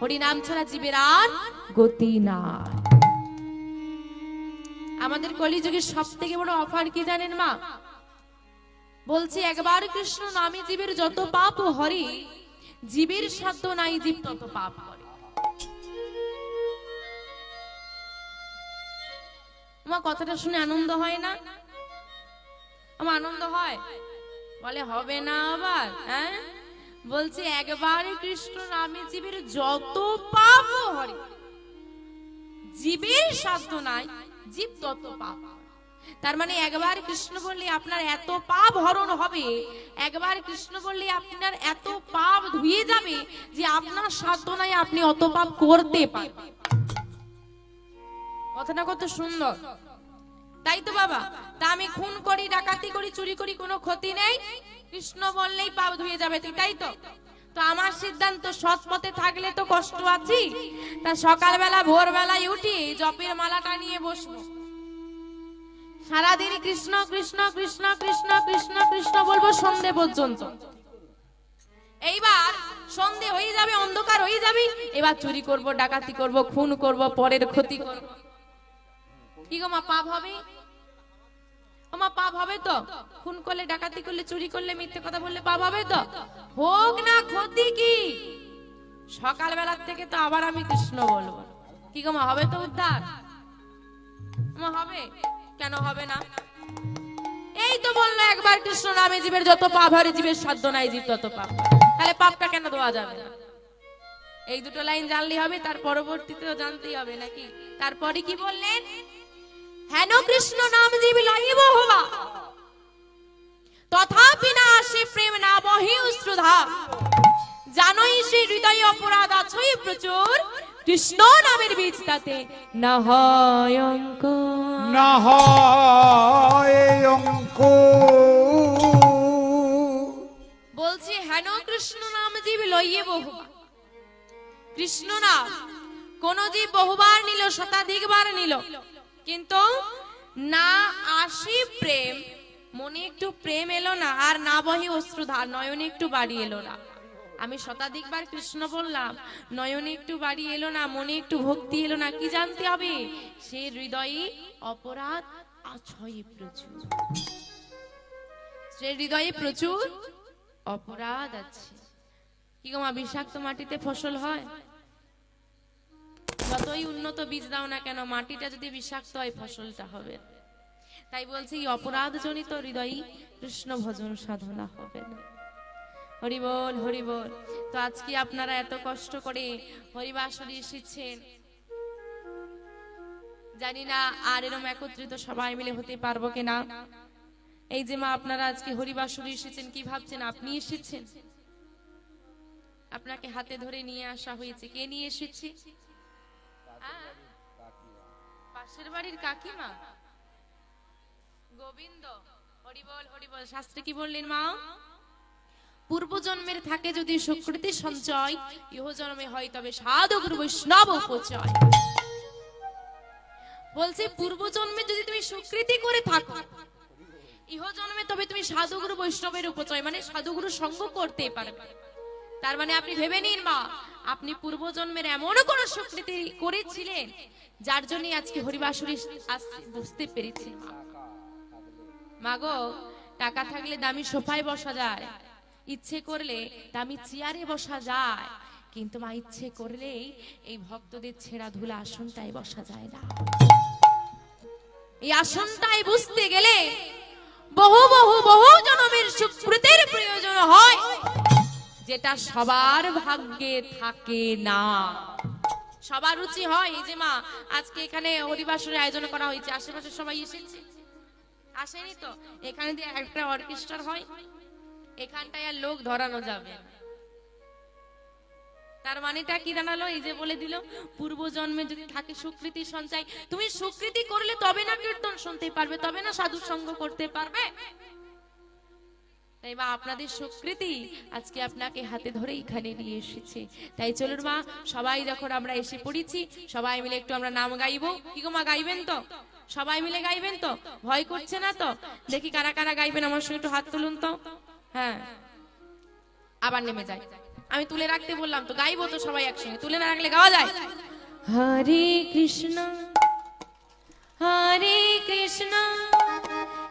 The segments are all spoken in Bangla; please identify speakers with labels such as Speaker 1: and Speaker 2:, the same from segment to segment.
Speaker 1: হরিনাম ছাড়া জীবের আর গতি না আমাদের কলিযুগের সব থেকে বড় অফার কি জানেন মা? বলছি, একবার কৃষ্ণ নামে জীবের যত পাপ হরি, জীবের সাধ্য নাই জীব তত পাপ করে। আমার কথাটা শুনে আনন্দ হয় না? আমার আনন্দ হয়? বলে, হবে না আবার হ্যাঁ? বলছি, একবারে কৃষ্ণ নামে জীবের যত পাপ হরে, জীবের সাধ্য নাই, জীব তত পাপ তার মানে একবার কৃষ্ণ বললে, আপনার এত পাপ হরণ হবে, একবার কৃষ্ণ বললে আপনার এত পাপ ধুয়ে যাবে যে আপনার সাধ্য নাই, আপনি অত পাপ করতে পারবেন। কথাটা কত সুন্দর। তাই তো বাবা, তা আমি খুন করি, ডাকাতি করি, চুরি করি, কোনো ক্ষতি নেই। কৃষ্ণ বললেই পাপ ধুয়ে যাবে তুই, তাই তো? তো আমার সিদ্ধান্ত সৎ পথে থাকলে তো কষ্ট আছি। তা সকালবেলা, ভোরবেলায় উঠি, জপের মালাটা নিয়ে বসবো। সারাদিন কৃষ্ণ কৃষ্ণ কৃষ্ণ কৃষ্ণ কৃষ্ণ কৃষ্ণ বলব সন্ধে পর্যন্ত। এইবার সন্ধে হয়ে যাবে, অন্ধকার হয়ে যাবে। এবার চুরি করব, ডাকাতি করব, খুন করব, পরের ক্ষতি করব। কি গো মা, পাপ হবে? মা পাপ হবে তো? খুন করলে, ডাকাতি করলে, চুরি করলে, মিথ্যে কথা বললে পাপ হবে তো? হোক না ক্ষতি কি? সকাল সকালবেলার থেকে তো আবার আমি কৃষ্ণ বলব। কি গো মা, হবে তো উদ্ধার? মা, হবে। কেন হবে না? এই তো বলল একবার কৃষ্ণ নামে জীবের যত পাপ হারে জীবের সাধ্য নাই, জীব তত পাপ তাহলে পাপটা কেন দেওয়া যাবে? না এই দুটো লাইন জানলে হবে, তার পরবর্তীতেও জানতেই হবে, নাকি? তারপরে কি বললেন? হেন কৃষ্ণ নাম জীব লইব হবা তথাপি না আসে প্রেম না বহি শ্রুধা জানোই সে হৃদয় অপরাধ আছই প্রচুর। কৃষ্ণ নামের বীজ তাতে না হয় অঙ্ক
Speaker 2: না হয় অঙ্ক
Speaker 1: বলছি হেন কৃষ্ণ নাম জীব লইয়ে বহুবা কৃষ্ণ নাম কোন জীব বহুবার নিল শতাধিকবার নিল। কিন্তু না আসি প্রেম, মনে একটু প্রেম এলো না, আর না বহি অশ্রুধার নয়নে একটু বাড়ি এলো না। আমি শতাধিকবার কৃষ্ণ বললাম, নয়নে একটু বাড়ি এলো না, মনে একটু ভক্তি এলো না, কি জানতে হবে? সে হৃদয়ে অপরাধ আছয় প্রচুর। সে হৃদয়ে প্রচুর অপরাধ আছে। কি গো মা বিষাক্ত মাটিতে ফসল হয়? যতই উন্নত বীজ দাও না কেন, মাটিটা যদি বিষাক্ত হয়, ফসলটা হবে। তাই বলছি, এই অপরাধ জনিত হৃদয় কৃষ্ণ ভজন সাধনা হবে না। হরিবল হরিবল, তো আজকে আপনারা এত কষ্ট করে হরিবাসরে এসেছেন। জানি না আর এরম একত্রিত সবাই মিলে হতে পারব কিনা। এই যে মা, আপনারা আজকে হরিবাসরে এসেছেন, কি ভাবছেন? আপনি এসেছেন? আপনাকে হাতে ধরে নিয়ে আসা হয়েছে। কে নিয়ে এসেছে? পাশের বাড়ির কাকিমা? গোবিন্দ। হরিবল হরিবল। কি বললেন মা? পূর্বজন্মের থাকে যদি সুকৃতি সঞ্চয় ইহ জন্মে হয় তবে সাধক বৈষ্ণব উপচয়। বলছে, পূর্বজন্মে যদি তুমি সুকৃতি করে থাকো ইহ জন্মে তবে তুমি সাধুগুরু বৈষ্ণবের উপচয় মানে সাধুগুরু সঙ্গ করতে পারবে। তার মানে আপনি ভেবে নিন, মা, আপনি পূর্বজন্মের এমন কোন সুকৃতি করেছিলেন যার জন্য আজকে হরিবাসুরি বুঝতে পেরেছি, মা। মাগো, টাকা থাকলে দামি সোফায় বসা যায়, ইচ্ছে করলে দামি চেয়ারে বসা যায়, কিন্তু মা, ইচ্ছে করলেই এই ভক্তদের ছেঁড়া ধুলা আসনটায় বসা যায় না। এই আসনটাই বুঝতে গেলে বহু বহু বহু জনমের সুকৃতির প্রয়োজন হয়। যেটা সবার ভাগ্যে থাকে না। সবার রুচি হয়, এই যে মা, আজকে এখানে হরিবাসনের আয়োজন করা হয়েছে। আশেপাশে সবাই এসেছে? আসেনি তো? এখানে দিয়ে একটা অর্কেস্ট্রার হয়, এখানটায় আর লোক ধরানো যাবে তার মানেটা কি দাঁড়াল এই যে বলে দিল, পূর্ব জন্মে যদি থাকে সুকৃতি সঞ্চয়, তুমি সুকৃতি করলে তবে না কীর্তন শুনতে পারবে, তবে না সাধু সঙ্গ করতে পারবে। তাই মা আপনাদের সুকৃতি আজকে আপনাকে হাতে ধরে এখানে নিয়ে এসেছে। তাই চলুন মা, সবাই যখন আমরা এসে পড়েছি, সবাই মিলে একটু আমরা নাম গাইবো। কি গো মা, গাইবেন তো? সবাই মিলে গাইবেন তো? ভয় করছে না তো? দেখি কারা কারা গাইবেন, আমার সঙ্গে একটু হাত তুলুন তো। হ্যাঁ। আবার নেমে যায় আমি তুলে রাখতে বললাম তো, গাইবো তো সবাই একসঙ্গে। তুলে না রাখলে গাওয়া যায়? হরে কৃষ্ণ হরে কৃষ্ণ।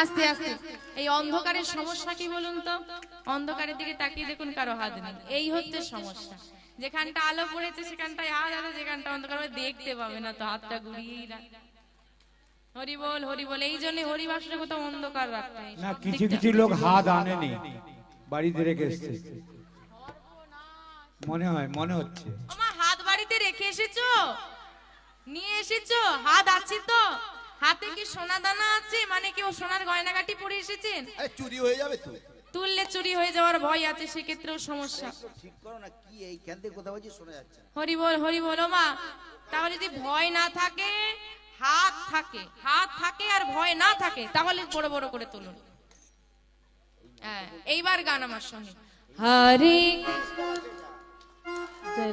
Speaker 1: আস্তে আস্তে। এই অন্ধকারের সমস্যা কি বলুন তো? অন্ধকারের দিকে তাকিয়ে দেখুন কারও হাত নেই। এই হচ্ছে সমস্যা। যেখানটা আলো পড়েছে সেখানটায় হাত আছে যেখানটা অন্ধকার দেখতে পাবে না তো হাতটা ঘুরিয়েই রাখ। হরি বল হরি বল। এই জন্য হরিবাসরে কোথাও অন্ধকার রাখতে
Speaker 2: না কিছু কিছু লোক হাত আনেনি। বাড়িতে রেখে এসছে। মনে হয় মনে হচ্ছে।
Speaker 1: ওমা হাত বাড়িতে রেখে এসেছ? নিয়ে এসেছ? হাত আছে তো? হাতে কি সোনা দানা আছে? মানে কি ও সোনার গয়নাগাটি পরে এসেছেন?
Speaker 3: আরে চুরি হয়ে যাবে তো।
Speaker 1: তুললে চুরি হয়ে যাওয়ার ভয় আছে সেক্ষেত্রেও সমস্যা।
Speaker 3: ঠিক করো না কি এইখান থেকে কোথাও বলছি শোনা যাচ্ছে
Speaker 1: হরি বল হরি বল মা তাহলে যদি ভয় না থাকে হাত থাকে হাত থাকে আর ভয় না থাকে তাহলে বড় বড় করে তুলুন। হ্যাঁ এইবার গান আমার সঙ্গে। হরে
Speaker 4: জয়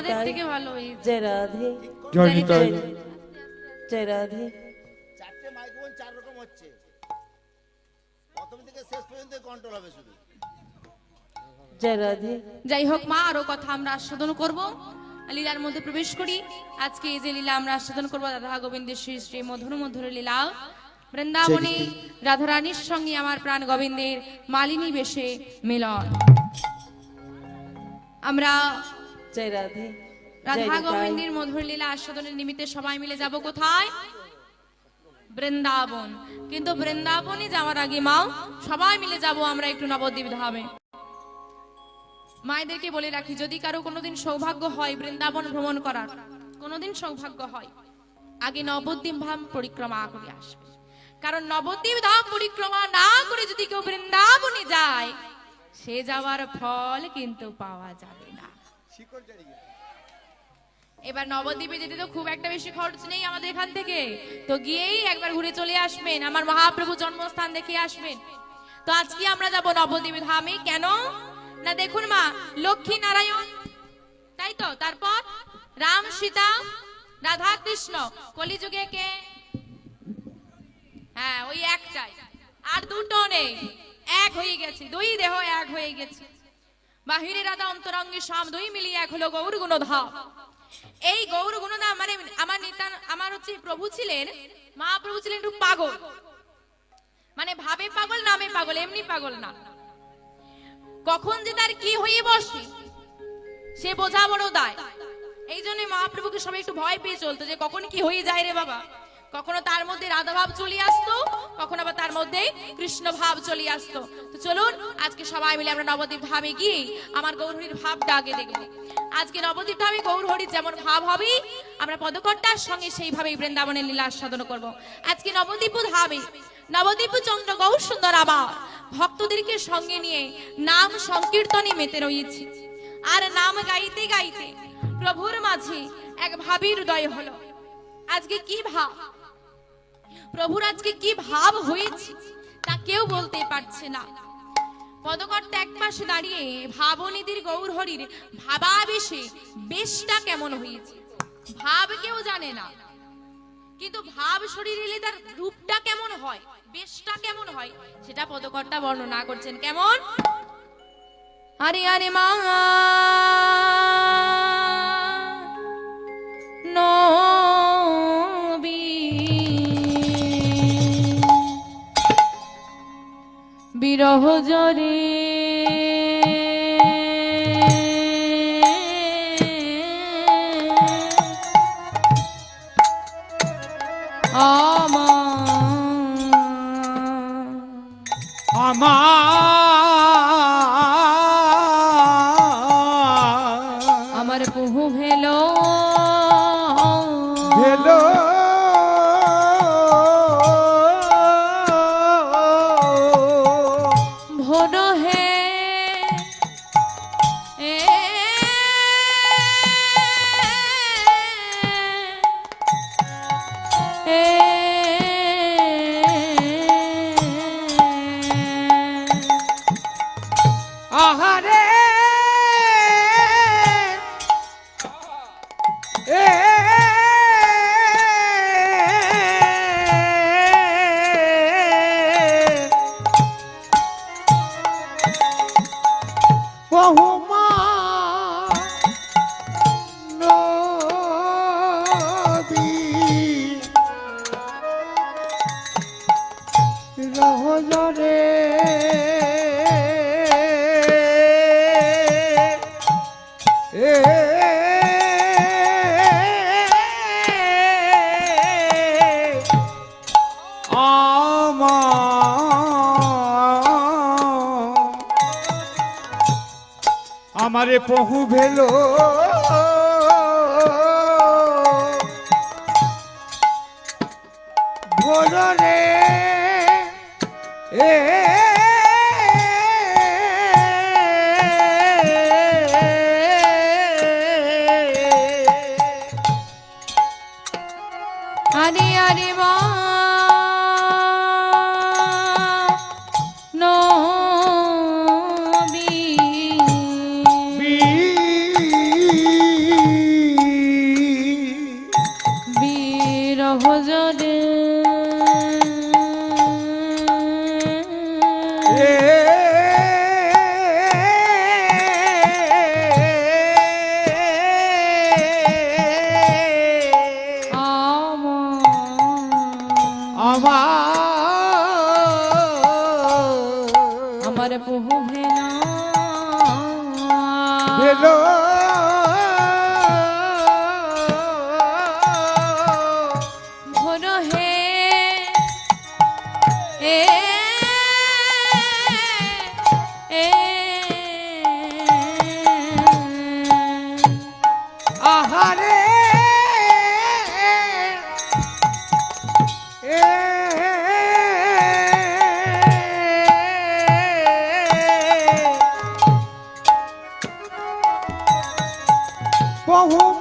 Speaker 1: আমাদের থেকে ভালো
Speaker 4: জয় রাধে।
Speaker 2: জয় নিতাই
Speaker 4: জয়। রাধে।
Speaker 3: চারটে মাইক্রোফোন চার রকম হচ্ছে। প্রথম থেকে শেষ পর্যন্ত কন্ট্রোল হবে শুধু।
Speaker 4: জয় রাধে।
Speaker 1: যাই হোক মা আরও কথা আমরা আস্বাদন করব। লীলার মধ্যে প্রবেশ করি। আজকে এই যে লীলা আমরা আস্বাদন করব রাধা গোবিন্দের শ্রী শ্রী মধুর মধুর লীলা। বৃন্দাবনে রাধারানীর সঙ্গে আমার প্রাণ গোবিন্দের মালিনী বেশে মিলন। আমরা
Speaker 4: জয় রাধে
Speaker 1: রাধা গোবিন্দের মধুর লীলা আস্বাদনের নিমিত্তে সবাই মিলে যাব কোথায়? বৃন্দাবন। কিন্তু বৃন্দাবনে যাওয়ার আগে মা সবাই মিলে যাব আমরা একটু নবদ্বীপ ধামে। মায়েদেরকে বলে রাখি যদি কারও কোনোদিন সৌভাগ্য হয় বৃন্দাবন ভ্রমণ করার কোনোদিন সৌভাগ্য হয় আগে নবদ্বীপ ধাম পরিক্রমা করে আসবে। কারণ নবদ্বীপ ধাম পরিক্রমা না করে যদি কেউ বৃন্দাবনে যায় সে যাওয়ার ফল কিন্তু পাওয়া যাবে। এবার নবদ্বীপে যেতে তো খুব একটা বেশি খরচ নেই আমাদের এখান থেকে। তো গিয়েই একবার ঘুরে চলে আসবেন, আমার মহাপ্রভু জন্মস্থান দেখে আসবেন। তো আজকে আমরা যাব নবদ্বীপ ধামে, কেন? না দেখুন মা লক্ষ্মী নারায়ণ তাই তো? তারপর রাম সীতা রাধা কৃষ্ণ কলিযুগে কে? হ্যাঁ ওই একটাই। আর দুটো নেই। এক হয়ে গেছে, দুই দেহ এক হয়ে গেছে। বাহিরে রাধা অন্তরঙ্গে সব দুই মিলিয়ে এক হলো গৌর গুণধাম এই গৌর গুণধাম মানে আমার নিতান আমার হচ্ছে প্রভু ছিলেন, মহাপ্রভু ছিলেন একটু পাগল। মানে ভাবে পাগল, নামে পাগল, এমনি পাগল না। কখন যে তার কি হয়ে বসে, সে বোঝা বড় দায়। এই জন্য মহাপ্রভুকে সবাই একটু ভয় পেয়ে চলতো যে কখন কি হয়ে যায় রে বাবা। কখনো তার মধ্যে রাধা ভাব চলে আসতো, কখনো আবার তার মধ্যে কৃষ্ণ ভাব চলে আসতো। তো চলুন, আজকে সবাই মিলে আমরা নবদ্বীপ ধামে গিয়ে আমার গৌরহরির ভাবটা আগে দেখব। আজকে নবদ্বীপ ধামে গৌরহরির যেমন ভাব হবে, আমরা পদকর্তার সঙ্গে সেইভাবেই বৃন্দাবনের লীলা আস্বাদন করব। আজকে নবদ্বীপ ধামে, নবদ্বীপ চন্দ্র গৌর সুন্দর আবার ভক্তদেরকে সঙ্গে নিয়ে নাম সংকীর্তনে মেতে রয়েছে। আর নাম গাইতে গাইতে প্রভুর মাঝে এক ভাবির হৃদয় হলো। আজকে কি ভাব? প্রভুর আজকে কি ভাব হয়েছে তা কেউ বলতে পারছে না। পদকর্তা এক পাশে দাঁড়িয়ে ভাবনিধির গৌর হরির ভাবাবেশে বেশটা কেমন হয়েছে? ভাব কেউ জানে না। কিন্তু ভাব শরীর এলে তার রূপটা কেমন হয়, বেশটা কেমন হয়, সেটা পদকর্তা বর্ণনা করছেন। কেমন? আরে আরে, মা! বিরহ ভেল।
Speaker 2: ভেলো
Speaker 1: ভোরে এ
Speaker 2: আমার আমার
Speaker 1: প্রভু 光
Speaker 2: 弧。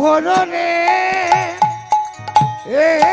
Speaker 1: ভোরে এ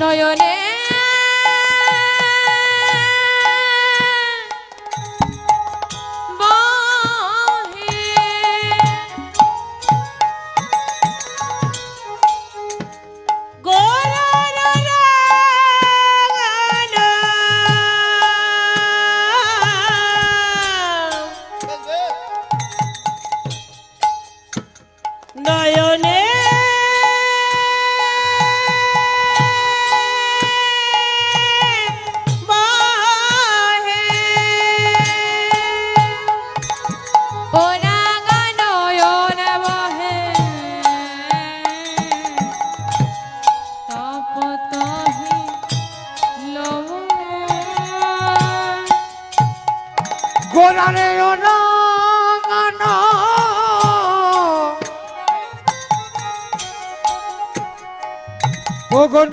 Speaker 1: নয়নে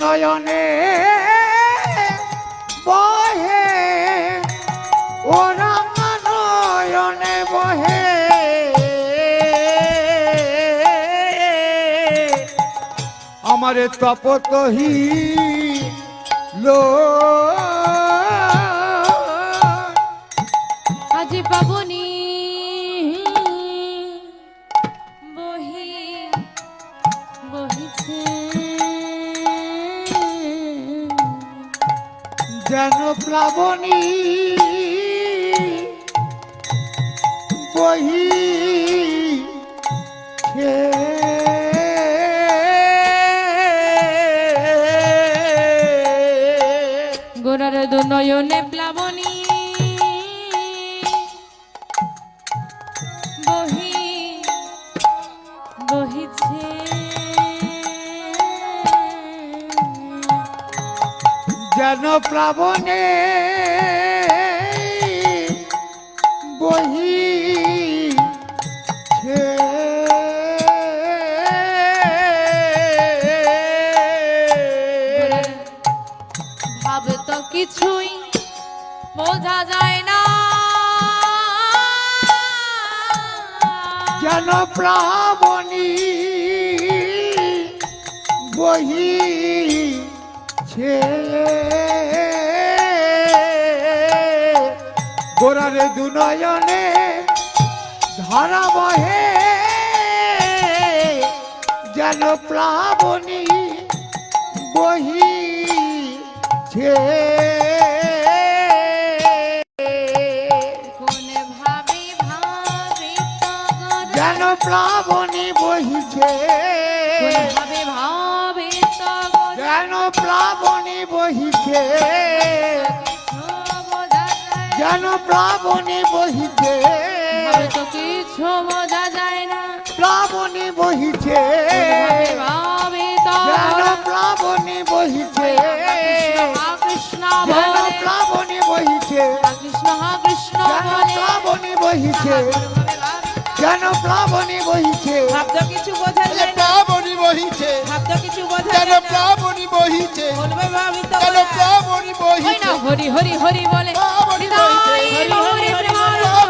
Speaker 4: নয়নে বহে
Speaker 1: ও রাঙা নয়নে বহে।
Speaker 2: আমারে তপতহি লো প্লাবনী বহি
Speaker 1: গোরার দু নয়নে প্লাবনী বহি বহিছে।
Speaker 2: যেন প্লাবনে? বহি
Speaker 1: ভাব তো কিছুই বোঝা যায় না।
Speaker 2: যেন প্লাবনী বহি গোড়ারে দুনয়নে ধারা বহে যেন প্লাবনী বহি
Speaker 1: কোনে ভাবি ভাবি তগর
Speaker 2: যেন প্লাবনী বহিছে।
Speaker 1: ভাবি
Speaker 2: প্লাবনী বহিছে। যেন প্লাবনী বহিছে।
Speaker 1: হয়তো কিছু বোঝা যায় না।
Speaker 2: প্লাবনী বহিছে। যেন প্লাবনী বহিছে।
Speaker 1: কৃষ্ণ
Speaker 2: যেন প্লাবনী বহিছে।
Speaker 1: কৃষ্ণ কৃষ্ণ
Speaker 2: প্লাবনী বহিছে। যেন প্লাবনী বহিছে।
Speaker 4: কিছু বোঝা যায় না।
Speaker 3: বহিছে।
Speaker 4: ভাবতো কিছু বোঝা
Speaker 3: যেন প্লাবনী বহিছে।
Speaker 4: বলবে ভাবিত
Speaker 3: যেন প্লাবনী বহিছে।
Speaker 1: না হরি হরি হরি বলে।
Speaker 3: প্লাবনী বহিছে। প্লাবনী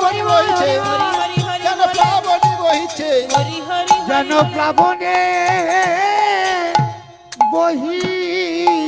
Speaker 1: হরি
Speaker 3: বহিছে।
Speaker 1: হরি।
Speaker 4: হরি হরি
Speaker 3: যেন প্লাবনী বহিছে।
Speaker 4: হরি হরি
Speaker 2: যেন প্লাবনে বহিছে।